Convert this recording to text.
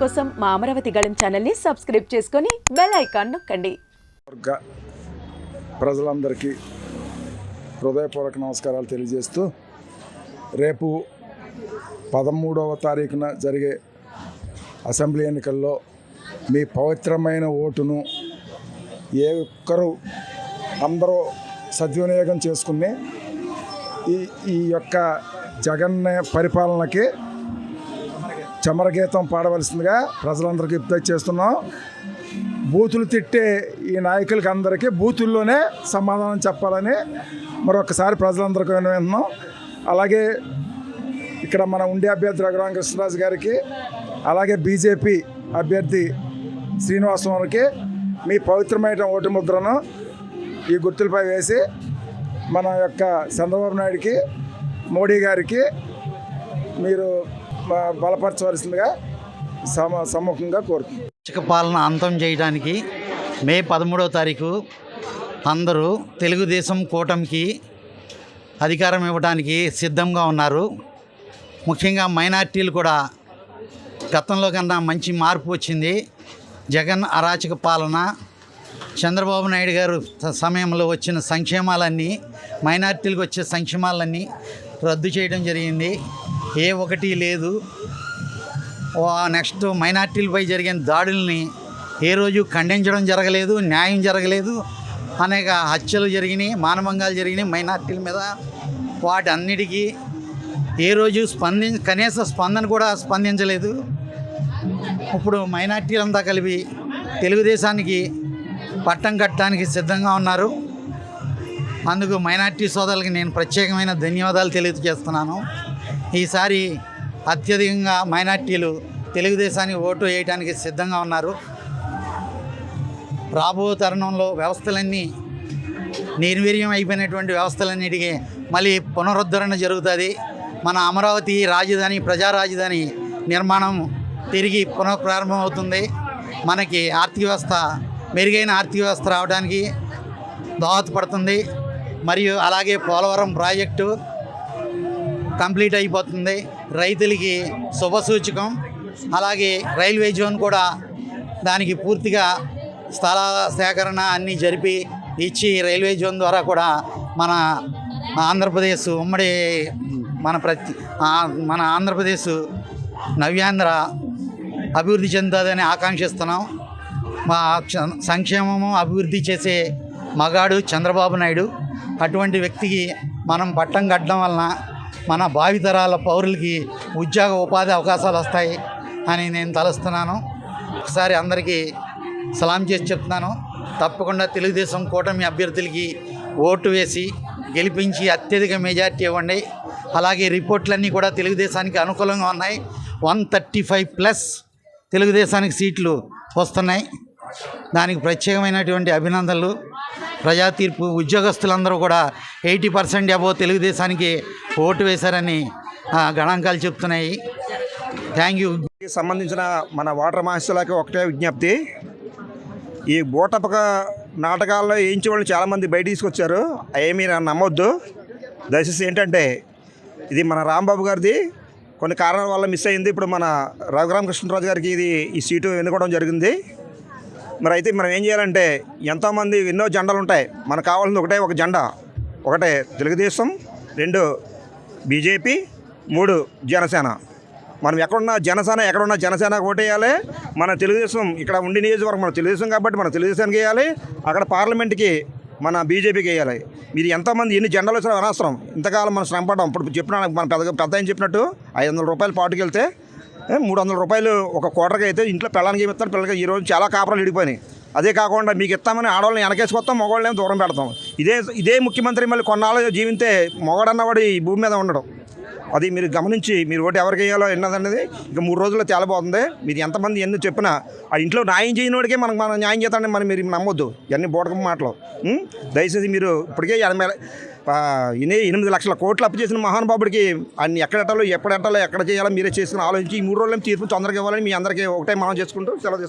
కోసం మా అమరావతి గళం ఛానల్ని సబ్స్క్రైబ్ చేసుకొని బెల్ ఐకాన్ నొక్కండి. ప్రజలందరికీ హృదయపూర్వక నమస్కారాలు తెలియజేస్తూ రేపు పదమూడవ తారీఖున జరిగే అసెంబ్లీ ఎన్నికల్లో మీ పవిత్రమైన ఓటును ఏ ఒక్కరు అందరూ సద్వినియోగం చేసుకుని ఈ ఈ యొక్క జగన్ పరిపాలనకి చమరగీతం పాడవలసిందిగా ప్రజలందరికీ విజ్ఞప్తి చేస్తున్నాం. బూతులు తిట్టే ఈ నాయకులకి అందరికీ బూతుల్లోనే సమాధానం చెప్పాలని మరొకసారి ప్రజలందరికీ వింటున్నాం అలాగే ఇక్కడ మన ఉండే అభ్యర్థి రఘురామ కృష్ణరాజు గారికి అలాగే బీజేపీ అభ్యర్థి శ్రీనివాసరావుకి మీ పవిత్రమైన ఓటు ముద్రను ఈ గుర్తులపై వేసి మన యొక్క చంద్రబాబు నాయుడికి మోడీ గారికి మీరు బలపరచవలసిందిగా సమ సమ్ముఖంగా కోరుతుంది పాలన అంతం చేయడానికి మే పదమూడవ తారీఖు అందరూ తెలుగుదేశం కూటమికి అధికారం ఇవ్వడానికి సిద్ధంగా ఉన్నారు. ముఖ్యంగా మైనార్టీలు కూడా గతంలో కన్నా మంచి మార్పు వచ్చింది. జగన్ అరాచక పాలన చంద్రబాబు నాయుడు గారు సమయంలో వచ్చిన సంక్షేమాలన్నీ మైనార్టీలకు వచ్చే సంక్షేమాలన్నీ రద్దు చేయడం జరిగింది. ఏ ఒకటి లేదు. వా- నెక్స్ట్ మైనార్టీలపై జరిగిన దాడుల్ని ఏ రోజు ఖండించడం జరగలేదు న్యాయం జరగలేదు. అనేక హత్యలు జరిగినాయి మానభంగాలు జరిగినాయి మైనార్టీల మీద. వాటి అన్నిటికీ ఏ రోజు స్పందించ కనీస స్పందన కూడా స్పందించలేదు. ఇప్పుడు మైనార్టీలంతా కలిపి తెలుగుదేశానికి పట్టం కట్టడానికి సిద్ధంగా ఉన్నారు. అందుకు మైనార్టీ సోదరులకి నేను ప్రత్యేకమైన ధన్యవాదాలు తెలియజేస్తున్నాను. ఈసారి అత్యధికంగా మైనార్టీలు తెలుగుదేశానికి ఓటు వేయడానికి సిద్ధంగా ఉన్నారు. రాబో తరుణంలో వ్యవస్థలన్నీ నిర్వీర్యం అయిపోయినటువంటి వ్యవస్థలన్నిటికీ మళ్ళీ పునరుద్ధరణ జరుగుతుంది. మన అమరావతి రాజధాని ప్రజా రాజధాని నిర్మాణం తిరిగి పునఃప్రారంభం అవుతుంది మనకి ఆర్థిక వ్యవస్థ మెరుగైన ఆర్థిక వ్యవస్థ రావడానికి దోహదపడుతుంది. మరియు అలాగే పోలవరం ప్రాజెక్టు కంప్లీట్ అయిపోతుంది. రైతులకి శుభసూచకం అలాగే రైల్వే జోన్ కూడా దానికి పూర్తిగా స్థల సేకరణ అన్నీ జరిపి ఇచ్చి రైల్వే జోన్ ద్వారా కూడా మన ఆంధ్రప్రదేశ్ ఉమ్మడి మన ప్రతి మన ఆంధ్రప్రదేశ్ నవ్యాంధ్ర అభివృద్ధి చెందుతుందని ఆకాంక్షిస్తున్నాం. మా సంక్షేమము అభివృద్ధి చేసే మగాడు చంద్రబాబు నాయుడు. అటువంటి వ్యక్తికి మనం పట్టం కట్టడం వలన మన భావితరాల పౌరులకి ఉద్యోగ ఉపాధి అవకాశాలు వస్తాయి అని నేను తలుస్తున్నాను. ఒకసారి అందరికీ సలాం చేసి చెప్తున్నాను. తప్పకుండా తెలుగుదేశం కూటమి అభ్యర్థులకి ఓటు వేసి గెలిపించి అత్యధిక మెజార్టీ ఇవ్వండి. అలాగే రిపోర్ట్లన్నీ కూడా తెలుగుదేశానికి అనుకూలంగా ఉన్నాయి. వన్ థర్టీ ఫైవ్ ప్లస్ తెలుగుదేశానికి సీట్లు వస్తున్నాయి. దానికి ప్రత్యేకమైనటువంటి అభినందనలు. ప్రజా తీర్పు ఉద్యోగస్తులందరూ కూడా ఎయిటీ పర్సెంట్ అబో తెలుగుదేశానికి ఓటు వేశారని గణాంకాలు చెప్తున్నాయి. థ్యాంక్ యూ సంబంధించిన మన వాటర్ మహర్షులకి ఒకటే విజ్ఞప్తి. ఈ బూటపక నాటకాల్లో వేయించే వాళ్ళు చాలామంది బయట తీసుకొచ్చారు. అవి నన్ను నమ్మొద్దు. దయచేసి ఏంటంటే ఇది మన రాంబాబు గారిది. కొన్ని కారణాల వల్ల మిస్ అయింది. ఇప్పుడు మన రఘురామకృష్ణరాజు గారికి ఇది ఈ సీటు ఎన్నుకోవడం జరిగింది. మరి అయితే మనం ఏం చేయాలంటే ఎంతోమంది ఎన్నో జెండాలు ఉంటాయి. మనకు కావాల్సింది ఒకటే ఒక జెండా. ఒకటే తెలుగుదేశం రెండు బీజేపీ మూడు జనసేన. మనం ఎక్కడున్నా జనసేన ఎక్కడున్నా జనసేన ఓటేయాలి. మన తెలుగుదేశం ఇక్కడ ఉండి నియోజకవర్గం మన తెలుగుదేశం కాబట్టి మన తెలుగుదేశానికి వేయాలి. అక్కడ పార్లమెంట్కి మన బీజేపీకి వేయాలి. మీరు ఎంతోమంది ఎన్ని జెండాలు వచ్చినా అనవసరం. ఇంతకాలం మనం శ్రమపడ్డాం. ఇప్పుడు చెప్పిన మన పెద్ద పెద్ద ఆయన చెప్పినట్టు ఐదు వందల రూపాయలు పాటుకెళ్తే మూడు వందల రూపాయలు ఒక కోటర్కి అయితే ఇంట్లో పిల్లలకి ఏమి ఇస్తారు? పిల్లలకి ఈరోజు చాలా కాపురాలు విడిపోయినాయి. అదే కాకుండా మీకు ఇస్తామని ఆడవాళ్ళని వెనకేసుకొస్తాం మగవాళ్ళని దూరం పెడతాం. ఇదే ఇదే ముఖ్యమంత్రి మళ్ళీ కొన్నాళ్ళు జీవితే మొగడన్నవాడు ఈ భూమి మీద ఉండడం. అది మీరు గమనించి మీరు ఓటు ఎవరికి వేయాలో ఎన్నదన్నది ఇంకా మూడు రోజుల్లో తేలబోతుంది. మీరు ఎంతమంది ఎన్ని చెప్పినా ఆ ఇంట్లో న్యాయం చేయనివాడికే మనకు మనం న్యాయం చేస్తాడని మనం మీరు నమ్మొద్దు. ఇవన్నీ బోటకం మాటలు. దయచేసి మీరు ఇప్పటికే ఎనభై ఎనిమిది లక్షల కోట్లు అప్పు చేసిన మహానుభావుడికి అన్ని ఎక్కడెట్టాలో ఎప్పుడెట్టాలో ఎక్కడ చేయాలో మీరే చేసుకుని ఆలోచించి ఈ మూడు రోజులు తీర్పు తొందరగా ఇవ్వాలని మీ అందరికీ ఒకటే మనం చేసుకుంటూ సెలవు